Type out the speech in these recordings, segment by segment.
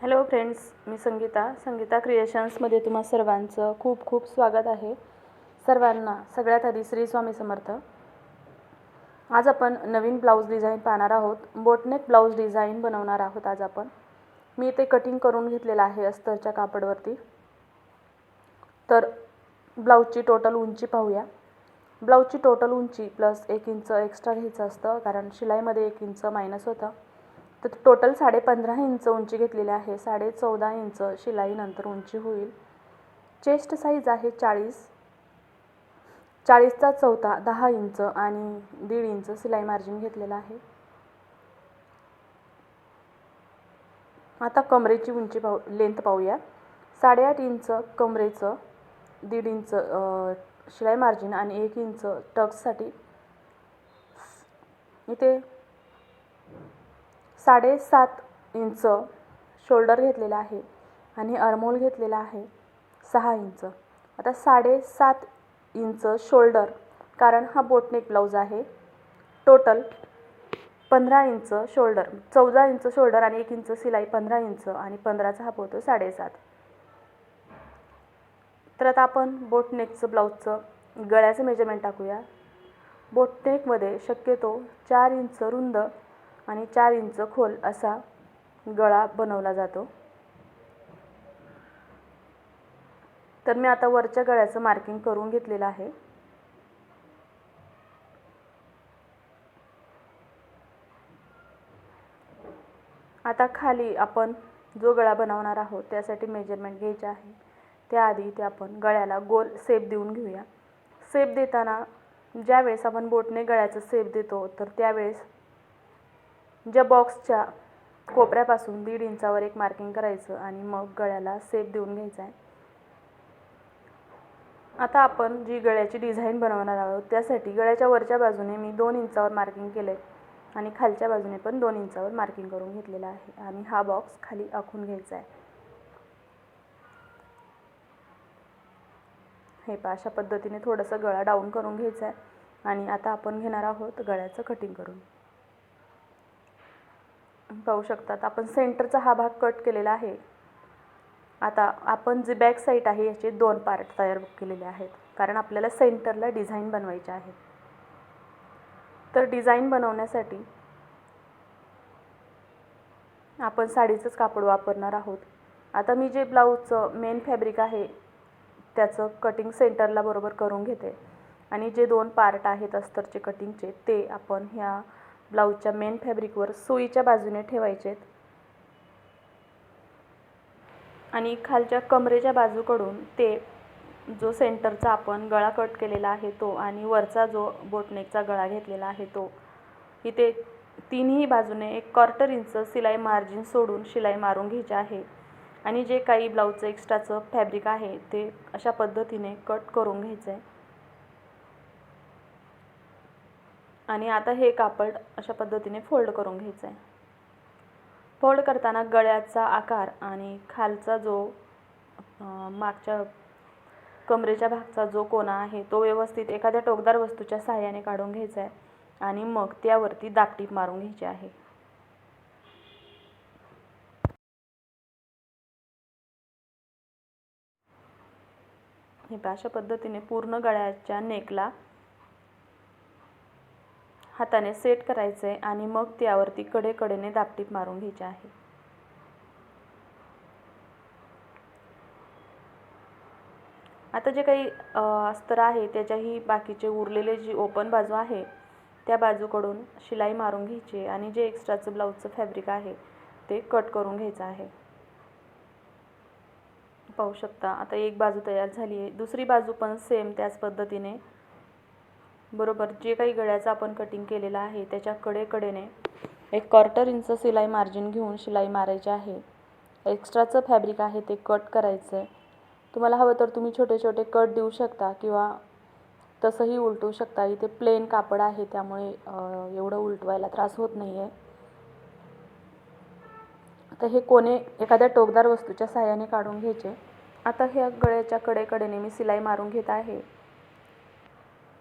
Hello friends मी संगीता. संगीता क्रिएशन्समध्ये तुम्हा सर्वांचं खूप खूप स्वागत आहे. सर्वांना सगळ्यात आधी श्री स्वामी समर्थ. आज आपण नवीन ब्लाऊज डिझाईन पाहणार आहोत. बोटनेक ब्लाऊज डिझाईन बनवणार आहोत आज आपण. मी ते कटिंग करून घेतलेलं आहे अस्तरच्या कापडवरती. तर ब्लाऊजची टोटल उंची पाहूया. ब्लाऊजची टोटल उंची प्लस एक इंच एक्स्ट्रा घ्यायचं असतं कारण शिलाईमध्ये एक इंच मायनस होतं. तर टोटल साडे पंधरा इंच उंची घेतलेली आहे. साडे चौदा इंच शिलाईनंतर उंची होईल. चेस्ट साईज आहे चाळीस. चाळीसचा चौथा दहा इंच आणि दीड इंच सिलाई मार्जिन घेतलेलं आहे. आता कमरेची उंची पाहू लेंथ पाहूया. साडेआठ इंच कमरेचं दीड इंच शिलाई मार्जिन आणि एक इंच टक्ससाठी इथे साडेसात इंच शोल्डर घेतलेला आहे आणि अर्मोल घेतलेला आहे सहा इंच. आता साडेसात इंच शोल्डर कारण हा बोटनेक ब्लाऊज आहे. टोटल पंधरा इंच शोल्डर चौदा इंच शोल्डर आणि एक इंच सिलाई पंधरा इंच आणि पंधराचा हा पोहतो साडेसात. तर आता आपण बोटनेकचं ब्लाऊजचं गळ्याचं मेजरमेंट टाकूया. बोटनेकमध्ये शक्यतो चार इंच रुंद आणि चार इंच खोल असा गळा बनवला जातो. तर मी आता वरच्या गळ्याचं मार्किंग करून घेतलेलं आहे. आता खाली आपण जो गळा बनवणार आहोत त्यासाठी मेजरमेंट घ्यायचे आहे. त्याआधी ते आपण गळ्याला गोल सेप देऊन घेऊया. सेप देताना ज्यावेळेस आपण बोटने गळ्याचं सेप देतो तर त्यावेळेस ज्या बॉक्सच्या कोपऱ्यापासून दीड इंचावर एक मार्किंग करायचं आणि मग गळ्याला सेप देऊन घ्यायचा आहे. आता आपण जी गळ्याची डिझाईन बनवणार आहोत त्यासाठी गळ्याच्या वरच्या बाजूने मी दोन इंचावर मार्किंग केलं आहे आणि खालच्या बाजूने पण दोन इंचावर मार्किंग करून घेतलेलं आहे. आणि हा बॉक्स खाली आखून घ्यायचा आहे. हे पहा अशा पद्धतीने थोडंसं गळा डाऊन करून घ्यायचा आहे. आणि आता आपण घेणार आहोत गळ्याचं कटिंग करून. पाहू शकतात. आपण सेंटरचा हा भाग कट केलेला आहे. आता आपण जे बॅक साईड आहे याचे दोन पार्ट तयार केलेले आहेत. कारण आपल्याला सेंटरला डिझाईन बनवायचे आहे. तर डिझाईन बनवण्यासाठी आपण साडीचंच कापड वापरणार आहोत. आता मी जे ब्लाऊजचं मेन फॅब्रिक आहे त्याचं कटिंग सेंटरला बरोबर करून घेते. आणि जे दोन पार्ट आहेत अस्तरचे कटिंगचे ते आपण ह्या ब्लाऊजच्या मेन फॅब्रिकवर सोयीच्या बाजूने ठेवायचे आणि खालच्या कमरेच्या बाजूकडून ते जो सेंटरचा आपण गळा कट केलेला आहे तो आणि वरचा जो बोटनेकचा गळा घेतलेला आहे तो इथे तिन्ही बाजूने एक क्वार्टर इंच सिलाई मार्जिन सोडून शिलाई मारून घ्यायची आहे. आणि जे काही ब्लाऊजचं एक्स्ट्राचं फॅब्रिक आहे ते अशा पद्धतीने कट करून घ्यायचं आहे आणि आता हे कापड अशा पद्धतीने फोल्ड करून घ्यायचं आहे फोल्ड करताना गळ्याचा आकार आणि खालचा जो मागच्या कमरेच्या भागचा जो कोना आहे तो व्यवस्थित एखाद्या टोकदार वस्तूच्या सहाय्याने काढून घ्यायचा आहे आणि मग त्यावरती दापटीप मारून घ्यायची आहे. हे अशा पद्धतीने पूर्ण गळ्याच्या नेकला हाताने सेट करायचं आहे आणि मग त्यावरती कडेकडेने दापटीप मारून घ्यायचे आहे. आता जे काही अस्तर आहे त्याच्याही बाकीचे उरलेले जी ओपन बाजू आहे त्या बाजूकडून शिलाई मारून घ्यायची आहे आणि जे एक्स्ट्राचं ब्लाऊजचं फॅब्रिक आहे ते कट करून घ्यायचं आहे. पाहू शकता आता एक बाजू तयार झाली आहे दुसरी बाजू पण सेम त्याच पद्धतीने बरोबर जे काही गळ्याचं आपण कटिंग केलेलं आहे त्याच्या कडेकडेने एक क्वार्टर इंच शिलाई मार्जिन घेऊन शिलाई मारायची आहे. एक्स्ट्राचं फॅब्रिक आहे ते कट करायचं आहे तुम्हाला हवं तर तुम्ही छोटे छोटे कट देऊ शकता किंवा तसंही उलटवू शकता. इथे प्लेन कापड आहे त्यामुळे एवढं उलटवायला त्रास होत नाही आहे आता हे कोणे एखाद्या टोकदार वस्तूच्या सहाय्याने काढून घ्यायचे. आता ह्या गळ्याच्या कडेकडेने मी सिलाई मारून घेत आहे.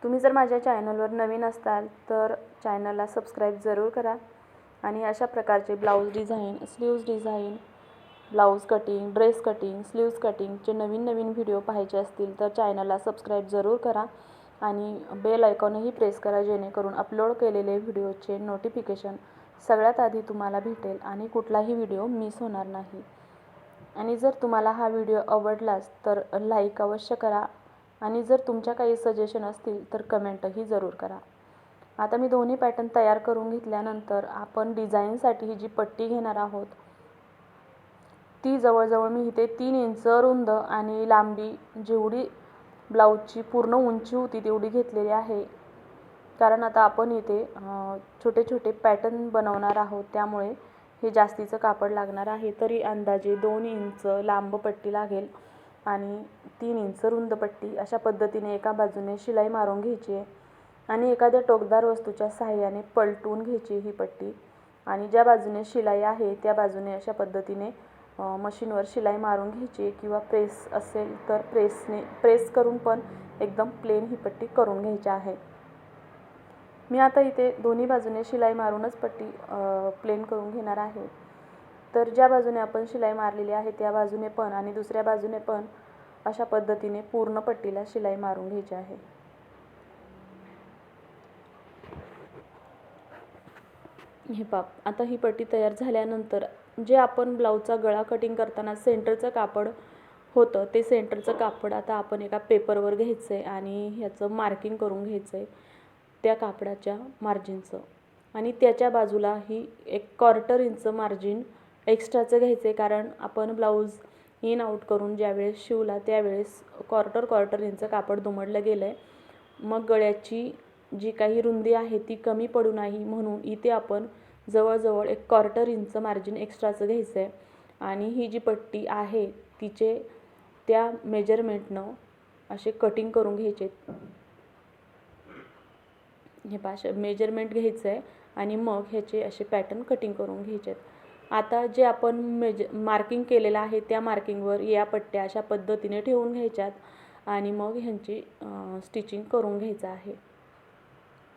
तुम्ही जर माझ्या चॅनलवर नवीन असाल तर चॅनलला सबस्क्राईब जरूर करा. आणि अशा प्रकारचे blouse design sleeves design blouse cutting dress cutting sleeves कटिंगचे नवीन नवीन व्हिडिओ पाहायचे असतील तर चॅनलला सबस्क्राईब जरूर करा. आणि बेल आयकॉनही प्रेस करा जेणेकरून अपलोड केलेले व्हिडिओचे नोटिफिकेशन सगळ्यात आधी तुम्हाला भेटेल आणि कुठलाही व्हिडिओ मिस होणार नाही. आणि जर तुम्हाला हा व्हिडिओ आवडलाच तर लाईक अवश्य करा. आणि जर तुमच्या काही सजेशन असतील तर कमेंटही जरूर करा. आता मी दोन्ही पॅटर्न तयार करून घेतल्यानंतर आपण डिझाईनसाठी ही जी पट्टी घेणार आहोत ती जवळजवळ मी इथे तीन इंच रुंद आणि लांबी जेवढी ब्लाऊजची पूर्ण उंची होती तेवढी घेतलेली आहे. कारण आता आपण इथे छोटे छोटे पॅटर्न बनवणार आहोत त्यामुळे हे जास्तीचं कापड लागणार आहे. तरी अंदाजे दोन इंच लांब पट्टी लागेल. आणि तीन इंच रुंद पट्टी अशा पद्धतीने एका बाजूने शिलाई मारून घ्यायची आहे आणि एखाद्या टोकदार वस्तूच्या सहाय्याने पलटून घ्यायची ही पट्टी. आणि ज्या बाजूने शिलाई आहे त्या बाजूने अशा पद्धतीने मशीनवर शिलाई मारून घ्यायची किंवा प्रेस असेल तर प्रेसने प्रेस करून पण एकदम प्लेन ही पट्टी करून घ्यायची आहे. मी आता इथे दोन्ही बाजूने शिलाई मारूनच पट्टी प्लेन करून घेणार आहे. तर ज्या बाजूने आपण शिलाई मारलेली आहे त्या बाजूने पण आणि दुसऱ्या बाजूने पण अशा पद्धतीने पूर्ण पट्टीला शिलाई मारून घ्यायची आहे. हे पाप आता ही पट्टी तयार झाल्यानंतर जे आपण ब्लाऊजचा गळा कटिंग करताना सेंटरचं कापड होतं ते सेंटरचं कापड आता आपण एका पेपरवर घ्यायचं आहे आणि ह्याचं मार्किंग करून घ्यायचं आहे त्या कापडाच्या मार्जिनचं आणि त्याच्या बाजूला ही एक क्वार्टर इंच मार्जिन एक्स्ट्राचं घ्यायचं आहे कारण आपण ब्लाऊज इन आऊट करून ज्यावेळेस शिवला त्यावेळेस क्वार्टर क्वार्टर यांचं कापड दुमडलं गेलं आहे मग गळ्याची जी काही रुंदी आहे ती कमी पडू नाही म्हणून इथे आपण जवळजवळ एक क्वार्टर इंच मार्जिन एक्स्ट्राचं घ्यायचं आहे आणि ही जी पट्टी आहे तिचे त्या मेजरमेंटनं असे कटिंग करून घ्यायचे. हे पाश मेजरमेंट घ्यायचं आहे आणि मग ह्याचे असे पॅटर्न कटिंग करून घ्यायचे आहेत आता जे आपण मेज मार्किंग केलेलं आहे त्या मार्किंगवर या पट्ट्या अशा पद्धतीने ठेवून घ्यायच्यात आणि मग ह्यांची स्टिचिंग करून घ्यायचं आहे.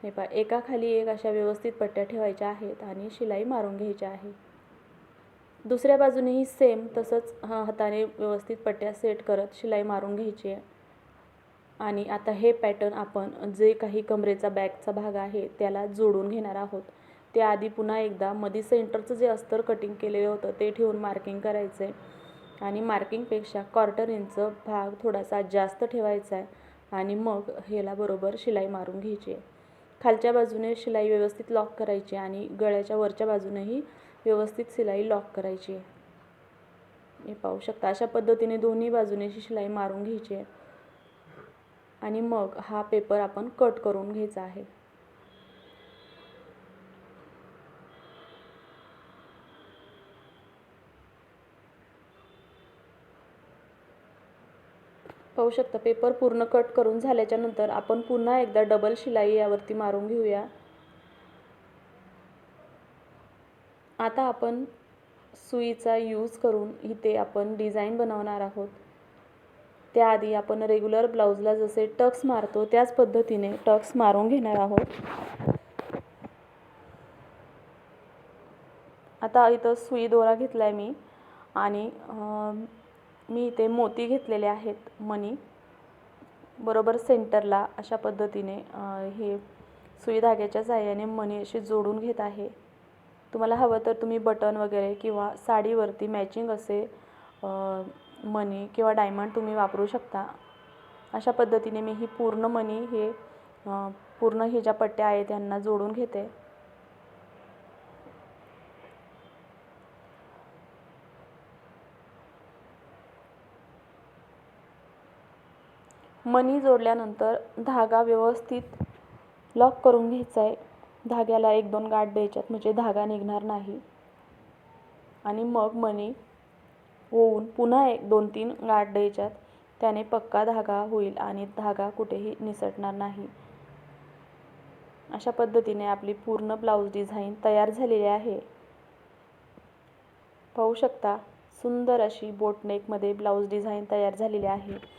हे पा एकाखाली एक अशा व्यवस्थित पट्ट्या ठेवायच्या आहेत आणि शिलाई मारून घ्यायच्या आहे. दुसऱ्या बाजूनेही सेम तसंच हाताने व्यवस्थित पट्ट्या सेट करत शिलाई मारून घ्यायची आहे. आणि आता हे पॅटर्न आपण जे काही कमरेचा बॅकचा भाग आहे त्याला जोडून घेणार आहोत. त्याआधी पुन्हा एकदा मधी सेंटरचं जे अस्तर कटिंग केलेलं होतं ते ठेवून मार्किंग करायचं आहे आणि मार्किंगपेक्षा क्वार्टर इंच भाग थोडासा जास्त ठेवायचा आहे आणि मग ह्याला बरोबर शिलाई मारून घ्यायची. आहे खालच्या बाजूने शिलाई व्यवस्थित लॉक करायची आणि गळ्याच्या वरच्या बाजूनेही व्यवस्थित शिलाई लॉक करायची. आहे हे पाहू शकता अशा पद्धतीने दोन्ही बाजूने शिलाई मारून घ्यायची. आहे आणि मग हा पेपर आपण कट करून घ्यायचा आहे. पाहू शकता. पेपर पूर्ण कट करून झाल्याच्यानंतर आपण पुन्हा एकदा डबल शिलाई यावरती मारून घेऊया. आता आपण सुईचा यूज करून इथे आपण डिझाईन बनवणार आहोत. त्याआधी आपण रेग्युलर ब्लाऊजला जसे टक्स मारतो त्याच पद्धतीने टक्स मारून घेणार आहोत. आता इथं सुई दोरा घेतला आहे मी आणि मी इथे मोती घेतलेले आहेत मनी. बरोबर सेंटरला अशा पद्धतीने हे सुई धाग्याच्या साह्याने मनी अशी जोडून घेत आहे. तुम्हाला हवं तर तुम्ही बटन वगैरे किंवा साडीवरती मॅचिंग असे मनी किंवा डायमंड तुम्ही वापरू शकता. अशा पद्धतीने मी ही पूर्ण मनी हे पूर्ण हे ज्या पट्ट्या आहेत त्यांना जोडून घेते. मनी जोडल्यानंतर धागा व्यवस्थित लॉक करून घ्यायचा आहे. धाग्याला एक दोन गाठ द्यायच्यात म्हणजे धागा निघणार नाही. आणि मग मनी होऊन पुन्हा एक दोन तीन गाठ द्यायच्यात. त्याने पक्का धागा होईल आणि धागा कुठेही निसटणार नाही. अशा पद्धतीने आपली पूर्ण ब्लाऊज डिझाईन तयार झालेली आहे. पाहू शकता सुंदर अशी बोटनेकमध्ये ब्लाऊज डिझाईन तयार झालेली आहे.